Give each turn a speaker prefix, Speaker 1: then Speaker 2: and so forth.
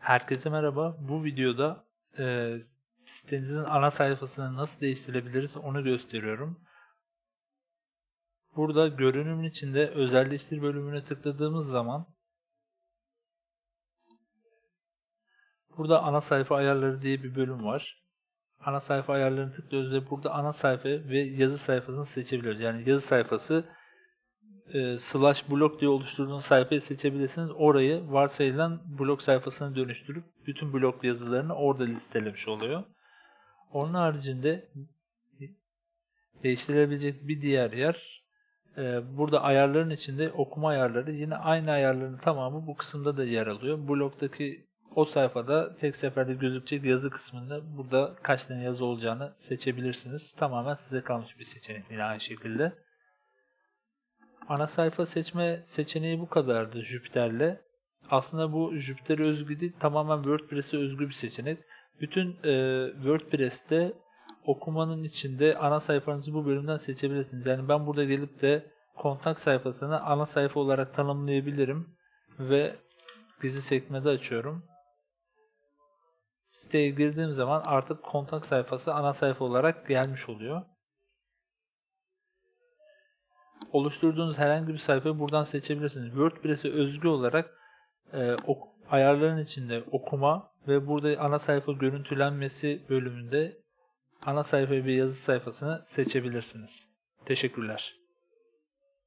Speaker 1: Herkese merhaba. Bu videoda e, sitenizin ana sayfasını nasıl değiştirebiliriz onu gösteriyorum. Burada görünümün içinde özelleştir bölümüne tıkladığımız zaman burada ana sayfa ayarları diye bir bölüm var. Ana sayfa ayarlarını tıklıyoruz burada ana sayfa ve yazı sayfasını seçebiliyoruz. Yani yazı sayfası e, slash blog diye oluşturduğunuz sayfayı seçebilirsiniz. Orayı varsayılan blog sayfasına dönüştürüp bütün blog yazılarını orada listelemiş oluyor. Onun haricinde değiştirebilecek bir diğer yer e, burada ayarların içinde okuma ayarları yine aynı ayarların tamamı bu kısımda da yer alıyor. Blogdaki o sayfada tek seferde gözükecek yazı kısmında burada kaç tane yazı olacağını seçebilirsiniz. Tamamen size kalmış bir seçenek yine aynı şekilde. Ana sayfa seçme seçeneği bu kadardı Jupyter'le. Aslında bu Jupyter'e özgü değil, tamamen WordPress'e özgü bir seçenek. Bütün e, WordPress'te okumanın içinde ana sayfanızı bu bölümden seçebilirsiniz. Yani ben burada gelip de kontak sayfasını ana sayfa olarak tanımlayabilirim ve dizi sekmede açıyorum. Siteye girdiğim zaman artık kontak sayfası ana sayfa olarak gelmiş oluyor oluşturduğunuz herhangi bir sayfayı buradan seçebilirsiniz. WordPress'e özgü olarak e, ok, ayarların içinde okuma ve burada ana sayfa görüntülenmesi bölümünde ana sayfa ve yazı sayfasını seçebilirsiniz. Teşekkürler.